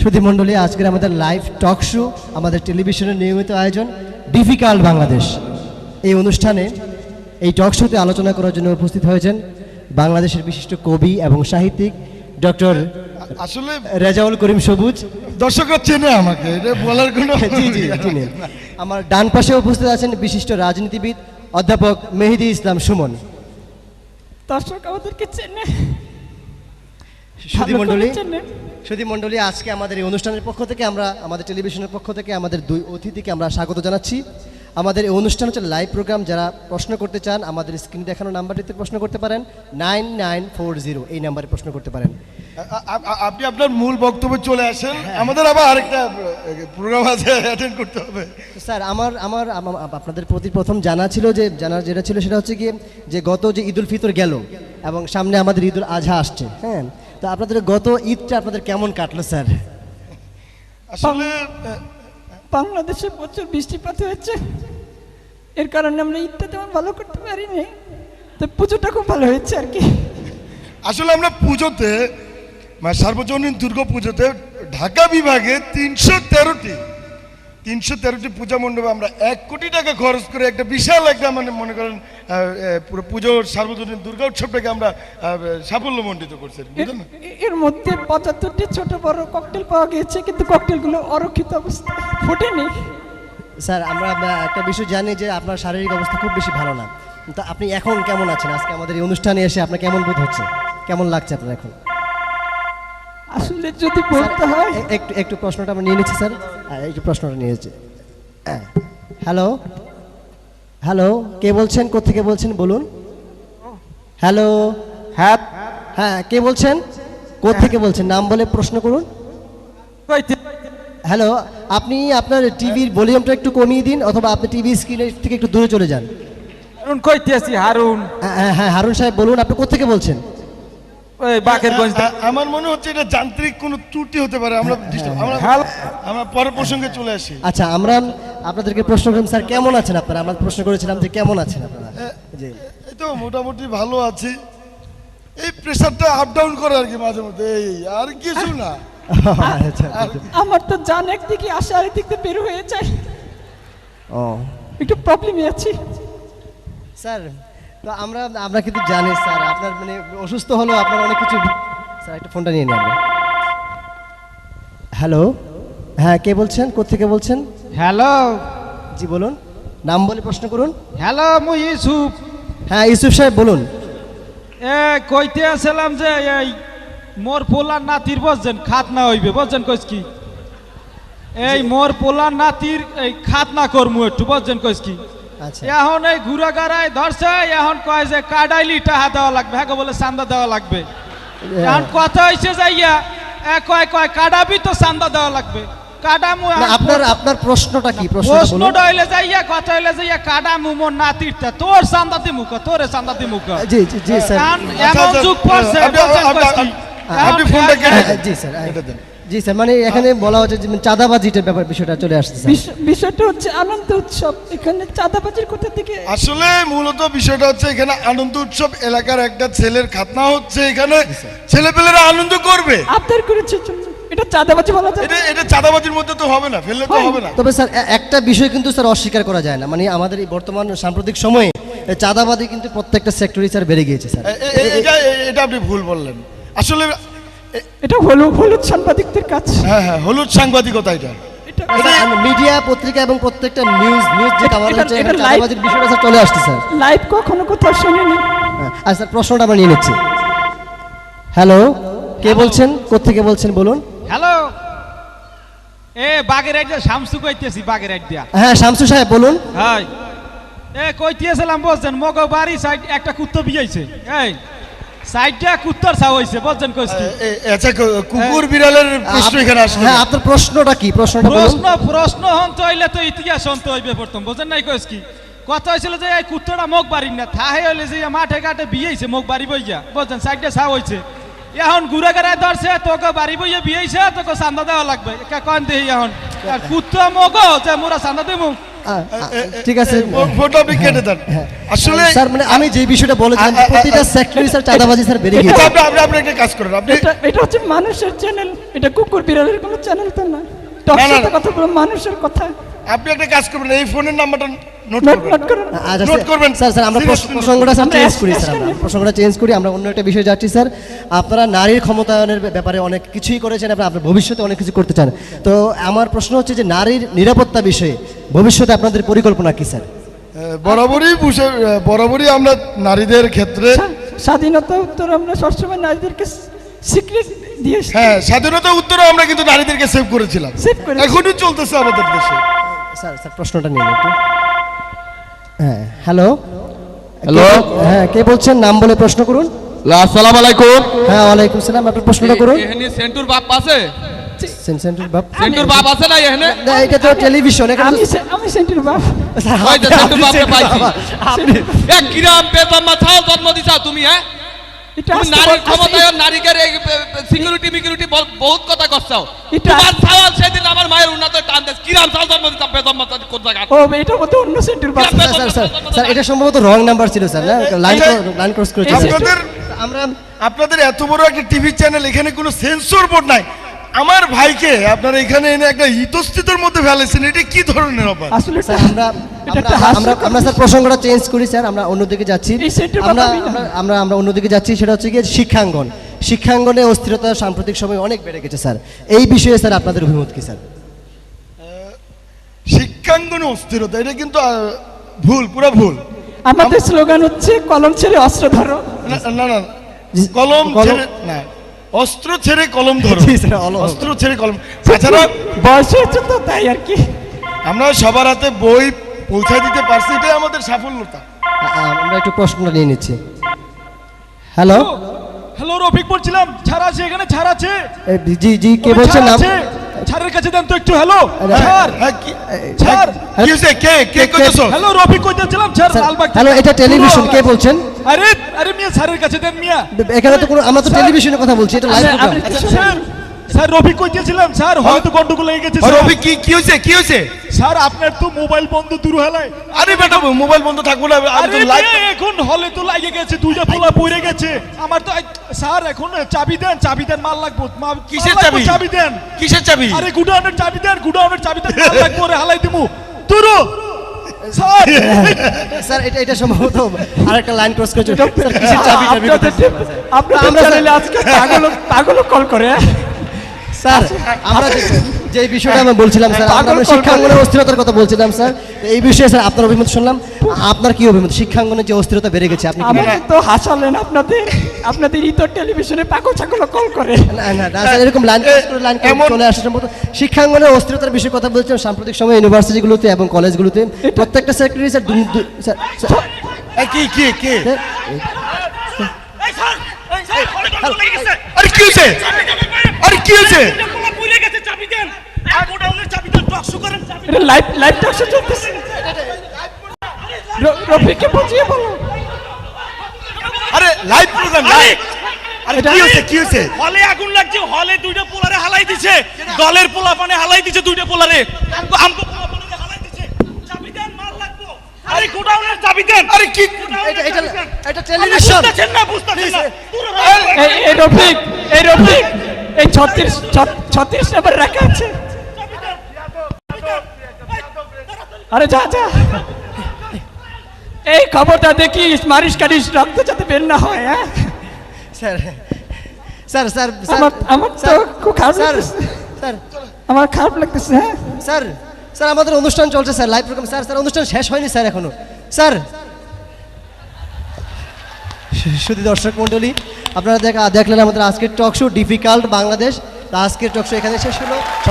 সুধী মণ্ডলী আজকের আমাদের লাইভ টক শো আমাদের টেলিভিশনের নিয়মিত আয়োজন ডিফিকাল্ট বাংলাদেশ। এই অনুষ্ঠানে এই টক শোতে আলোচনা করার জন্য উপস্থিত হয়েছেন বাংলাদেশের বিশিষ্ট কবি এবং সাহিত্যিক ডক্টর আসলে রেজাউল করিম সবুজ। দর্শকরা চেনে আমাকে বলার কোনো জি জি চিনেন। আমার ডান পাশে উপস্থিত আছেন বিশিষ্ট রাজনীতিবিদ অধ্যাপক মেহেদি ইসলাম সুমন। দর্শক আমাদেরকে চেনে। সুধী মণ্ডলী সুধী মণ্ডলী আজকে আমাদের এই অনুষ্ঠানের পক্ষ থেকে আমরা আমাদের টেলিভিশনের পক্ষ থেকে আমাদের দুই অতিথিকে আমরা স্বাগত জানাচ্ছি। আমাদের এই অনুষ্ঠান হচ্ছে লাইভ প্রোগ্রাম যারা প্রশ্ন করতে চান আমাদের স্ক্রিনে দেখানো নাম্বারটিতে প্রশ্ন করতে পারেন নাইন নাইন ফোর জিরো এই নাম্বারে প্রশ্ন করতে পারেন। আপনি আপনার মূল বক্তব্যে চলে আসেন। আমাদের আবার আরেকটা প্রোগ্রাম আছে অ্যাটেন্ড করতে হবে। স্যার আমার আমার আপনাদের প্রতি প্রথম জানা ছিল যে জানা যেটা ছিল সেটা হচ্ছে গিয়ে যে গত যে ঈদুল ফিতর গেল এবং সামনে আমাদের ঈদুল আজহা আসছে হ্যাঁ। তো আপনাদের গত ঈদটা আপনাদের কেমন কাটলো স্যার? আসলে বাংলাদেশে প্রচুর বৃষ্টিপাত হয়েছে। এর কারণে আমরা ঈদটা তেমন ভালো করতে পারিনি। তো পুজোটা খুব ভালো হয়েছে আর কি। আসলে আমরা পুজোতে মানে সার্বজনীন দুর্গা পুজোতে ঢাকা বিভাগে তিনশো তেরোটি তিনশো তেরোটি পূজা মণ্ডপে আমরা এক কোটি টাকা খরচ করে একটা বিশাল একটা মানে মনে করেন পুরো পুজোর সার্বজনীন দুর্গা উৎসবটাকে আমরা সাফল্যমণ্ডিত করছি এর- বুঝলেন এর মধ্যে পঁচাত্তরটি ছোট বড় ককটেল পাওয়া গিয়েছে কিন্তু ককটেলগুলো অরক্ষিত অবস্থা ফোটেনি। স্যার আমরা আমরা একটা বিষয় জানি যে আপনার শারীরিক অবস্থা খুব বেশি ভালো না। তো আপনি এখন কেমন আছেন? আজকে আমাদের এই অনুষ্ঠানে এসে আপনার কেমন বোধ হচ্ছে? কেমন লাগছে আপনার এখন? আসলে যদি বলতে হয় একটু একটু প্রশ্নটা আমরা নিয়ে নিচ্ছি স্যার। আহ, একটু প্রশ্নটা নিয়ে নিচ্ছি হ্যালো? হ্যালো? কে বলছেন? কোথেকে বলছেন? বলুন। হ্যালো? হ্যাঁ। হ্যাঁ কে বলছেন? কোথেকে বলছেন? নাম বলে প্রশ্ন করুন। কইতে হ্যালো? আপনি আপনার টিভির ভলিউমটা একটু কমিয়ে দিন অথবা আপনি টিভি স্ক্রিনের থেকে একটু দূরে চলে যান। হারুন কইতে আছি হারুন। হ্যাঁ, হ্যাঁ হ্যাঁ হারুন সাহেব বলুন আপনি কোথেকে বলছেন? বাকেরগঞ্জ আমার মনে হচ্ছে এটা যান্ত্রিক কোনো ত্রুটি হতে পারে। আমরা disturb- আমরা আমরা পরের প্রসঙ্গে চলে আসি। আচ্ছা আমরা আপনাদেরকে প্রশ্ন করলাম স্যার কেমন আছেন আপনারা? আমরা প্রশ্ন করেছিলাম যে কেমন আছেন আপনারা? জি। এই তো মোটামুটি ভালো আছি। এই প্রেশারটা আপ ডাউন করে আর কি মাঝে মধ্যে। এই আর কিছু না। আচ্ছা আর আমার তো জান একদিকে আসে আরেক দিক দিয়ে বের হয়ে যায়। ও। একটু প্রবলেমে আছি। স্যার তো আমরা আমরা কিন্তু জানি স্যার আপনার মানে অসুস্থ হলো আপনার অনেক কিছু স্যার একটা ফোনটা নিয়ে নিন। হ্যালো হ্যাঁ কে বলছেন? কোথেকে বলছেন? হ্যালো জি বলুন। নাম বলে প্রশ্ন করুন। হ্যালো মুই ইউসুফ। হ্যাঁ ইউসুফ সাহেব বলুন। এ কইতে আসলাম যে এই মোর পোলার নাতির বসছেন খাত না হইবে বসছেন কইস কি? এই মোর পোলার নাতির এই খাত না করমু একটু বসছেন কইস কি? এখন এই ঘুরা গাড়ায় ধরছে এখন কয় যে কাডাইলি টাহা দেওয়া লাগবে হ্যাঁ বলে চান্দা দেওয়া লাগবে। এখন কথা হয়েছে যাইয়া এ কয় কয় কাডাবি তো চান্দা দেওয়া লাগবে। কাডামু আপনার আপনার প্রশ্নটা কি? প্রশ্নটা বলুন। প্রশ্নটা হইলে যাইয়া কথা হইলে যাইয়া কাডামু মোর নাতিরটা তোর চান্দা দিমুক তোরে চান্দা দিমুক জি জি জি স্যার। এখন আচ্ছা, এমন আচ্ছা, যুগ পড়ছে আপনি- ফোনটা কেটে হ্যাঁ, জি স্যার এটা দেন। জি স্যার মানে এখানে বলা হচ্ছে যে চাঁদাবাজিটার ব্যাপার বিষয়টা চলে আসছে বিষয়টা হচ্ছে আনন্দ উৎসব। এখানে চাঁদাবাজির কোথা থেকে আসলে মূলত বিষয়টা হচ্ছে এখানে আনন্দ উৎসব এলাকার একটা ছেলের খাতনা হচ্ছে এখানে। ছেলেপেলেরা আনন্দ করবে। আবদার করেছে এটা চাঁদাবাজি বলা যায় এটা এটা চাঁদাবাজির মধ্যে তো হবে না ফেললে তো হবে না। তবে স্যার একটা বিষয় কিন্তু স্যার অস্বীকার করা যায় না। মানে আমাদের এই বর্তমান সাম্প্রতিক সময়ে চাঁদাবাজি কিন্তু প্রত্যেকটা সেক্টরই স্যার বেড়ে গিয়েছে স্যার। এটা আপনি ভুল বললেন। আসলে এটা হলু হলুদ সাংবাদিকদের কাজ। হ্যাঁ হ্যাঁ হলুদ সাংবাদিকতা এটা। এটা মিডিয়া পত্রিকা এবং প্রত্যেকটা নিউজ নিউজ যে এটা- কাভার এটা- হচ্ছে চাঁদাবাজির বিষয়টা চলে আসছে স্যার। লাইভ কখনো কোথাও শুনিনি। হ্যাঁ, আর স্যার প্রশ্নটা আমরা নিয়ে নিচ্ছি। হ্যালো কে বলছেন? কোথেকে বলছেন বলুন। হ্যালো এ বাগের আইডিয়া শামসু কইতেছি বাগের আইডিয়া হ্যাঁ শামসু সাহেব বলুন। হাই এ কইতেছিলাম বলছেন মগ বাড়ি সাইড একটা কুত্তো বিয়াইছে। এই। সাইডটা কুত্তর ছাও হইছে বলছেন কইস কি? এ- এ- আচ্ছা কুকুর বিড়ালের প্রশ্ন এখানে আসলে। হ্যাঁ আপনার প্রশ্নটা কি? প্রশ্নটা বলুন। প্রশ্ন প্রশ্ন হন্ত হইলে তো ইতিহাস হন্ত হইবে প্রথম বুঝেন নাই কইস কি? কথা হয়েছিল যে এই কুত্তটা মোক বাড়ি না থাহে হইলে যে মাঠে ঘাটে বিয়েছে মোক বাড়ি বইয়া বুঝছেন সাইডে ছাও হইছে। এখন ঘুরে ঘুরে ধরছে তোকে বাড়ি বইয়া বিয়েছে তোকে চান্দা দেওয়া লাগবে। কে কন দেহি এখন? আর কুত্তা মগ যে মোরা চান্দা দেবো আ, ঠিক আছে। ফোনটা আপনি কেটে দেন। আসলে স্যার মানে আমি যে বিষয়টা বলেছিলাম প্রতিটা সেক্টরি স্যার চাঁদাবাজি স্যার বেড়ে এটা গিয়েছে। আপনি আপনি আপনি একটা কাজ করেন আপনি এটা এটা হচ্ছে মানুষের চ্যানেল এটা কুকুর বিড়ালের কোনো চ্যানেল তো না। না, টকশোতে কথা বলো মানুষের কথা। আপনি একটা কাজ করবেন এই ফোনের নাম্বারটা নোট করবেন। নোট আচ্ছা, নোট করবেন। স্যার স্যার আমরা প্রসঙ্গটা স্যার চেঞ্জ করি স্যার আমরা প্রসঙ্গটা চেঞ্জ করি আমরা অন্য একটা বিষয়ে যাচ্ছি স্যার আপনারা নারীর ক্ষমতায়নের ব্যাপারে অনেক কিছুই করেছেন আপনারা আপনার ভবিষ্যতে অনেক কিছু করতে চান। তো আমার প্রশ্ন হচ্ছে যে নারীর নিরাপত্তা বিষয়ে ভবিষ্যতে আপনাদের পরিকল্পনা কি স্যার বরাবরই বরাবরই আমরা নারীদের ক্ষেত্রে স্বাধীনতা উত্তর আমরা সবসময় নারীদেরকে স্বীকৃতি দিয়ে হ্যাঁ স্বাধীনতা উত্তরে আমরা কিন্তু নারীদেরকে সেভ করেছিলাম। এখনই চলতেছে আমাদের দেশে। স্যার স্যার প্রশ্নটা নিন একটু। হ্যাঁ হ্যালো? হ্যালো। হ্যাঁ কে বলছেন? নাম বলে প্রশ্ন করুন। আসসালামু আলাইকুম। হ্যাঁ ওয়ালাইকুম সালাম। আপনার প্রশ্নটা করুন। এখানে সেন্টুর বাপ আছে? সেন- সেন্টুর বাপ। সেন্টুর বাপ আছে না এখানে না, এটা তো টেলিভিশন এখানে আমি আমি সেন্টির বাপ। স্যার, সেন্টুর বাপকে পাইছি। জন্ম দিছা তুমি হ্যাঁ? এটা তুমি আসতে নারীর বল- ক্ষমতায়ন নারীকে সিকিউরিটি মিকিউরিটি বহুত কথা করছাও এটা- তোমার ছাওয়াল সেদিন আমার মায়ের উন্নত টান দেশ কিরাম ছাও জন্ম দিছা বেদম্মা ছাও কোন জায়গা ও এটা মতো অন্য সেন্টির বাপ স্যার স্যার স্যার স্যার এটা সম্ভবত রং নাম্বার ছিল স্যার না? লাইন লাইন ক্রস করেছিল। আপনাদের আমরা আপনাদের এত বড় একটা টিভি চ্যানেল এখানে কোনো সেন্সর বোর্ড নাই। আমার ভাইকে আপনারা এখানে এনে একটা ইতস্থিতর মধ্যে ফেলেছেন এটা কি ধরনের অফার আসলে স্যার আমরা আমরা আমরা স্যার প্রসঙ্গটা চেঞ্জ করি স্যার আমরা অন্যদিকে যাচ্ছি। আমরা আমরা- আমরা অন্যদিকে যাচ্ছি সেটা হচ্ছে গিয়ে শিক্ষাঙ্গন। শিক্ষাঙ্গনে অস্থিরতা সাম্প্রতিক সময় অনেক বেড়ে গেছে স্যার। এই বিষয়ে স্যার আপনাদের অভিমত কি স্যার? শিক্ষাঙ্গনে অস্থিরতা এটা কিন্তু ভুল পুরো ভুল। আমাদের স্লোগান হচ্ছে কলম ছেড়ে অস্ত্র ধরো। না না কলম- ছেড়ে না। অস্ত্র ছেড়ে কলম ধরো। অস্ত্র ছেড়ে কলম তাছাড়া বয়স হচ্ছে তো তাই আর কি। আমরা সবার হাতে বই পৌঁছায় দিতে পারছি এটাই আমাদের সাফল্যতা। আমরা একটু প্রশ্ন নিয়ে নিচ্ছি। হ্যালো হ্যালো রফিক বলছিলাম ছাড় আছে এখানে ছাড় আছে। জি জি কে বলছেন আছে। ছাড়ের কাছে দেন তো একটু হ্যালো আরে, ছাড় হ্যাঁ ছাড়। কি কে কে কইতেছো? হ্যালো রফিক কইতেছিলাম ছাড় লালবাগ হ্যালো এটা টেলিভিশন কে বলছেন? আরে আরে মিয়া ছাড়ের কাছে দেন মিয়া। এখানে তো কোনো আমরা তো টেলিভিশনের কথা বলছি এটা live programme sir sir Rafiq কইতেছিলাম sir হয়তো গন্ডগোল হয়ে গেছে স্যার। রবি কি কি হয়েছে? কি হয়েছে? স্যার আপনার তো মোবাইল বন্ধ দূর হেলায় আরে বেটা মোবাইল বন্ধ থাকব না আমি আরে তো লাইভ এখন হলে তো লাগে গেছে দুইটা পোলা পড়ে গেছে। আমার তো স্যার এখন চাবি দেন চাবি দেন মাল লাগবো। মা- কিসের চাবি? চাবি দেন। কিসের চাবি? আরে গুডাউনের চাবি দেন গুডাউনের চাবি দেন মাল লাগবো রে হালাই দিমু। তুরু! স্যার! স্যার এটা এটা সম্ভবত আরেকটা লাইন ক্রস করেছে। চাবি টাবি আপনাদের আপনাদের আমরা- চ্যানেলে আজকে পাগল পাগল কল করে হ্যাঁ? স্যার আমরা যে- বিষয়টা আমরা বলছিলাম স্যার আমরা- শিক্ষাঙ্গনের অস্থিরতার কথা বলছিলাম স্যার এই বিষয়ে স্যার আপনার অভিমত শুনলাম আপনার কি অভিমত শিক্ষাঙ্গনের যে অস্থিরতা বেড়ে গেছে আপনি তো হাসালেন আপনাদের আপনাদের ইতর টেলিভিশনে পাগল ছাগল কল করে না না না এরকম লাইন লাইন চলে আসে সম্ভবত শিক্ষাঙ্গনের অস্থিরতার বিষয়ে কথা বলছিলাম সাম্প্রতিক সময় ইউনিভার্সিটিগুলোতে এবং কলেজগুলোতে প্রত্যেকটা সেক্টরি স্যার কি কি কি স্যার, কি হয়েছে আরে কি হয়েছে এটা লাইভ লাইভ টকশো চলতেছে রফিককে বুঝিয়ে বলো। আরে লাইভ প্রোগ্রাম লাইভ আরে কি হয়েছে কি হয়েছে? হলে আগুন লাগছে হলে দুইটা পোলারে হালাই দিছে। দলের পোলা পানে হালাই দিছে দুইটা পোলারে। আমগো আমগো পোলা পানে হালাই দিছে চাবি দেন মাল লাগবো। আরে গোডাউনের চাবি দেন। আরে কি এটা এটা এটা টেলিভিশন। বুঝতেছেন না বুঝতেছেন না। এই রফিক এই রফিক। এই ছত্রিশ ছত্রিশ নাম্বার রাখা আছে। আরে যা যা। এই খবরটা দেখি মারিস কারিস রক্ত যাতে বের না হয় হ্যাঁ? Sir sir sir sir. আমার আমার তো স্যার, খুব খারাপ স্যার স্যার। আমার খারাপ লাগতেছে হ্যাঁ? স্যার স্যার আমাদের অনুষ্ঠান চলছে sir live programme sir sir অনুষ্ঠান শেষ হয়নি স্যার এখনও। স্যার। শুধু দর্শক মণ্ডলী আপনারা দেখা দেখলেন আমাদের আজকের টক শো ডিফিকাল্ট বাংলাদেশ। আজকের টক শো এখানে শেষ হলো।